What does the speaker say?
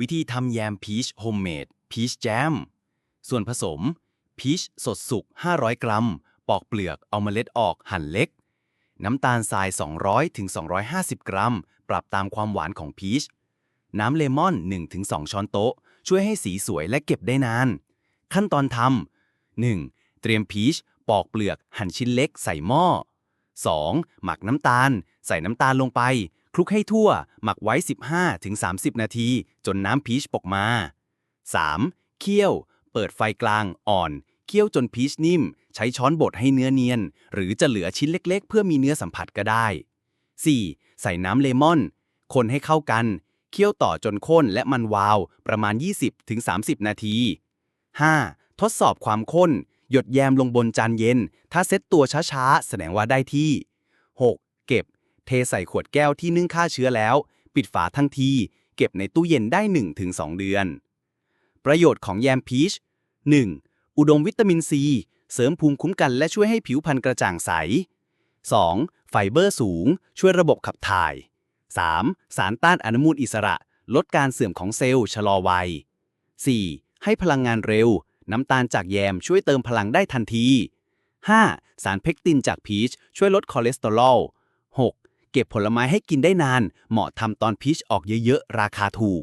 วิธีทำแยมพีชโฮมเมดพีชแจม ส่วนผสม พีชสดสุก 500 กรัม ปอกเปลือกเอาเมล็ดออกหั่นเล็ก น้ำตาลทราย 200ถึง250 กรัม ปรับตามความหวานของพีช น้ำเลมอน 1-2 ช้อนโต๊ะ ช่วยให้สีสวยและเก็บได้นาน ขั้นตอนทำ 1. เตรียมพีช ปอกเปลือกหั่นชิ้นเล็กใส่หม้อ 2. หมักน้ำตาล ใส่น้ำตาลลงไป คลุกให้ทั่ว หมักไว้ 15-30 นาที จนน้ำพีชปกมา 3. เคี่ยว เปิดไฟกลางอ่อน เคี่ยวจนพีชนิ่ม ใช้ช้อนบดให้เนื้อเนียน หรือจะเหลือชิ้นเล็กๆ เพื่อมีเนื้อสัมผัสก็ได้ 4. ใส่น้ำเลมอน คนให้เข้ากัน เคี่ยวต่อจนข้นและมันวาว ประมาณ 20-30 นาที 5. ทดสอบความข้น หยดแยมลงบนจานเย็น ถ้าเซ็ตตัวช้าๆ แสดงว่าได้ที่ 6. เก็บ เทใส่ขวดแก้วที่นึ่งฆ่าเชื้อแล้ว ปิดฝาทั้งที เก็บในตู้เย็นได้ 1-2 เดือน ประโยชน์ของแยมพีช 1. อุดมวิตามินซี เสริมภูมิคุ้มกันและช่วยให้ผิวพรรณกระจ่างใส 2. ไฟเบอร์สูง ช่วยระบบขับถ่าย 3. สารต้านอนุมูลอิสระ ลดการเสื่อมของเซลล์ชะลอวัย 4. ให้พลังงานเร็ว น้ำตาลจากแยมช่วยเติมพลังได้ทันที 5. สารเพกตินจากพีช ช่วยลดคอเลสเตอรอล เก็บผลไม้ให้กินได้นาน เหมาะทำตอนพีชออกเยอะๆ ราคาถูก